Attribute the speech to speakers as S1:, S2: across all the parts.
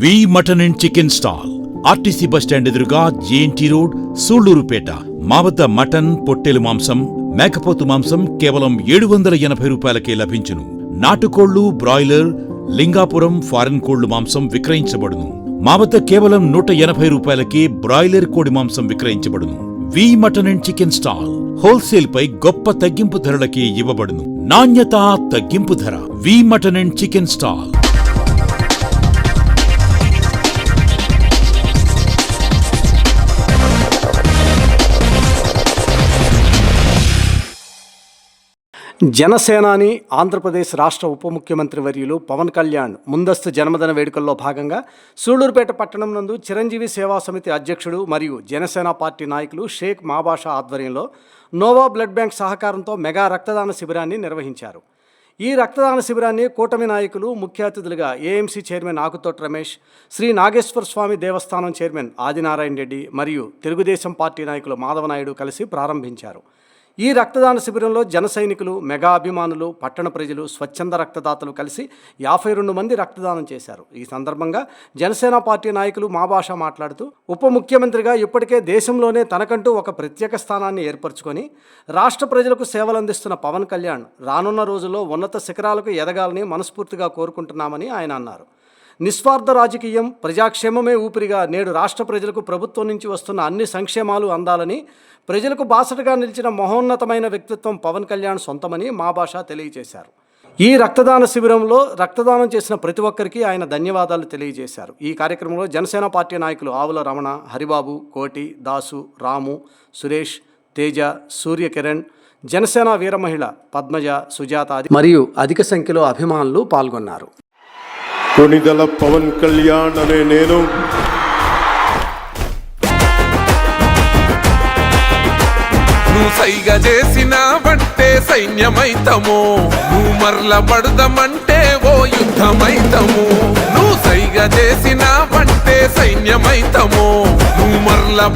S1: V mutton and chicken stall. RTC bus stand ఎదురుగా JNT road Sullurpeta మా వద్ద mutton పొట్టెలు మాంసం మేకపోతు మాంసం కేవలం ఏడు వందల ఎనభై రూపాయలకే లభించును. నాటుకోళ్ళు బ్రాయిలర్ లింగాపురం ఫారెన్ కోళ్ళు మాంసం విక్రయించబడును. మా వద్ద కేవలం నూట ఎనభై రూపాయలకే బ్రాయిలర్ కోడి మాంసం విక్రయించబడును. V mutton and chicken stall. Wholesale పై గొప్ప తగ్గింపు ధరలకే ఇవ్వబడును. నాణ్యత తగ్గింపు ధర. V mutton and chicken stall.
S2: Janasenani Andhra Pradesh రాష్ట్ర ఉప ముఖ్యమంత్రి వర్యులు పవన్ కళ్యాణ్ ముందస్తు జన్మదిన వేడుకల్లో భాగంగా సూళ్ళూరుపేట పట్టణం నందు చిరంజీవి సేవా సమితి అధ్యక్షుడు మరియు జనసేన పార్టీ నాయకులు షేక్ మాబాషా ఆధ్వర్యంలో నోవా బ్లడ్ బ్యాంక్ సహకారంతో మెగా రక్తదాన శిబిరాన్ని నిర్వహించారు. ఈ రక్తదాన శిబిరాన్ని కూటమి నాయకులు ముఖ్య అతిథులుగా ఏఎంసీ చైర్మన్ ఆకుతోట రమేష్ శ్రీ నాగేశ్వర స్వామి దేవస్థానం చైర్మన్ ఆదినారాయణ రెడ్డి మరియు తెలుగుదేశం పార్టీ నాయకులు మాధవనాయుడు కలిసి ప్రారంభించారు. ఈ రక్తదాన శిబిరంలో జన సైనికులు మెగా అభిమానులు పట్టణ ప్రజలు స్వచ్ఛంద రక్తదాతలు కలిసి యాభై రెండు మంది రక్తదానం చేశారు. ఈ సందర్భంగా జనసేన పార్టీ నాయకులు మా భాష మాట్లాడుతూ ఉప ముఖ్యమంత్రిగా ఇప్పటికే దేశంలోనే తనకంటూ ఒక ప్రత్యేక స్థానాన్ని ఏర్పరచుకొని రాష్ట్ర ప్రజలకు సేవలు అందిస్తున్న పవన్ కళ్యాణ్ రానున్న రోజుల్లో ఉన్నత శిఖరాలకు ఎదగాలని మనస్ఫూర్తిగా కోరుకుంటున్నామని ఆయన అన్నారు. నిస్వార్థ రాజకీయం ప్రజాక్షేమమే ఊపిరిగా నేడు రాష్ట్ర ప్రజలకు ప్రభుత్వం నుంచి వస్తున్న అన్ని సంక్షేమాలు అందాలని ప్రజలకు బాసటగా నిలిచిన మహోన్నతమైన వ్యక్తిత్వం పవన్ కళ్యాణ్ సొంతమని మా భాష తెలియజేశారు. ఈ రక్తదాన శిబిరంలో రక్తదానం చేసిన ప్రతి ఒక్కరికి ఆయన ధన్యవాదాలు తెలియజేశారు. ఈ కార్యక్రమంలో జనసేన పార్టీ నాయకులు ఆవుల రమణ హరిబాబు కోటి దాసు రాము సురేష్ తేజ సూర్యకిరణ్ జనసేన వీరమహిళ పద్మజ సుజాత మరియు అధిక సంఖ్యలో అభిమానులు పాల్గొన్నారు.
S3: కొణిదల పవన్ కళ్యాణ్ అనే నేను.
S4: నువ్వు సైగ చేసినావంటే సైన్యమైతము. నువ్వు మరల పడదమంటే ఓ యుద్ధమైతము. నువ్వు సైగ చేసినావంటే సైన్యమైతము. నువ్వు మరల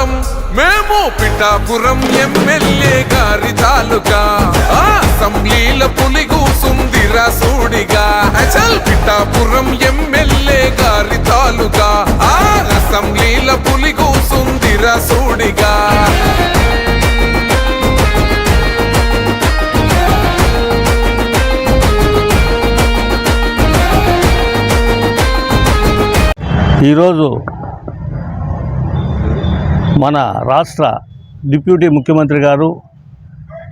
S4: పిఠాపురం మేము పిఠాపురం ఎమ్మెల్యే గారి తాలూకా. ఆ అసెంబ్లీల పులి కూసుందిరా సూడిగా అచల్ పిఠాపురం ఎమ్మెల్యే గారి తాలూకా. ఆ అసెంబ్లీల పులి కూసుందిరా సూడిగా
S5: ఈరోజు మన రాష్ట్ర డిప్యూటీ ముఖ్యమంత్రి గారు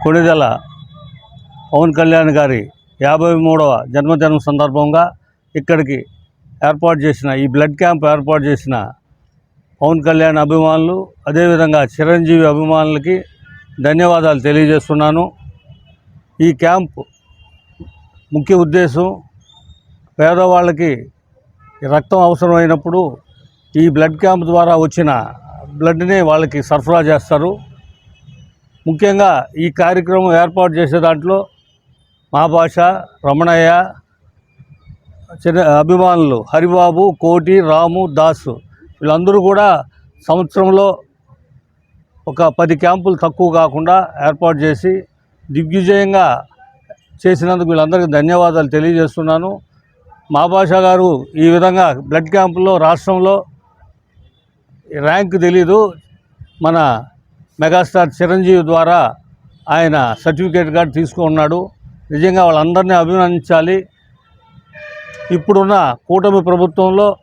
S5: కొణిదెల పవన్ కళ్యాణ్ గారి యాభై మూడవ జన్మదినం సందర్భంగా ఇక్కడికి ఏర్పాటు చేసిన ఈ బ్లడ్ క్యాంప్ ఏర్పాటు చేసిన పవన్ కళ్యాణ్ అభిమానులు అదేవిధంగా చిరంజీవి అభిమానులకి ధన్యవాదాలు తెలియజేస్తున్నాను. ఈ క్యాంప్ ముఖ్య ఉద్దేశం పేదవాళ్ళకి రక్తం అవసరమైనప్పుడు ఈ బ్లడ్ క్యాంప్ ద్వారా వచ్చిన బ్లడ్ని వాళ్ళకి సరఫరా చేస్తారు. ముఖ్యంగా ఈ కార్యక్రమం ఏర్పాటు చేసే దాంట్లో మా భాష రమణయ్య చిన్న అభిమానులు హరిబాబు కోటి రాము దాసు వీళ్ళందరూ కూడా సంవత్సరంలో ఒక పది క్యాంపులు తక్కువ కాకుండా ఏర్పాటు చేసి దిగ్విజయంగా చేసినందుకు వీళ్ళందరికీ ధన్యవాదాలు తెలియజేస్తున్నాను. మా భాష గారు ఈ విధంగా బ్లడ్ క్యాంపుల్లో రాష్ట్రంలో ర్యాంక్ తెలీదు. మన మెగాస్టార్ చిరంజీవి ద్వారా ఆయన సర్టిఫికేట్ కార్డు తీసుకున్నాడు. నిజంగా వాళ్ళందరినీ అభినందించాలి. ఇప్పుడున్న కూటమి ప్రభుత్వంలో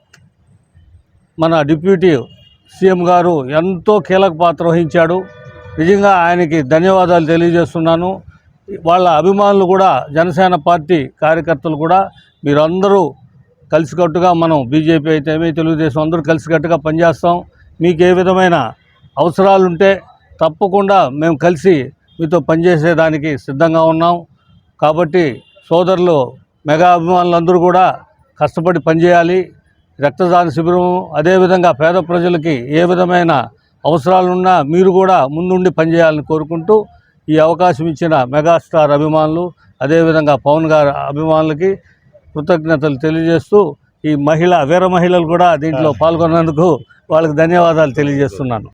S5: మన డిప్యూటీ సీఎం గారు ఎంతో కీలక పాత్ర వహించాడు. నిజంగా ఆయనకి ధన్యవాదాలు తెలియజేస్తున్నాను. వాళ్ళ అభిమానులు కూడా జనసేన పార్టీ కార్యకర్తలు కూడా మీరందరూ కలిసికట్టుగా మనం బీజేపీ అయితే తెలుగుదేశం అందరూ కలిసికట్టుగా పనిచేస్తాం. మీకు ఏ విధమైన అవసరాలుంటే తప్పకుండా మేము కలిసి మీతో పనిచేసేదానికి సిద్ధంగా ఉన్నాం. కాబట్టి సోదరులు మెగా అభిమానులందరూ కూడా కష్టపడి పనిచేయాలి. రక్తదాన శిబిరం అదేవిధంగా పేద ప్రజలకి ఏ విధమైన అవసరాలున్నా మీరు కూడా ముందుండి పనిచేయాలని కోరుకుంటూ ఈ అవకాశం ఇచ్చిన మెగాస్టార్ అభిమానులు అదేవిధంగా పవన్ గారి అభిమానులకి కృతజ్ఞతలు తెలియజేస్తూ ఈ మహిళ వీర మహిళలు కూడా దీంట్లో పాల్గొన్నందుకు వాళ్ళకి ధన్యవాదాలు తెలియజేస్తున్నాను.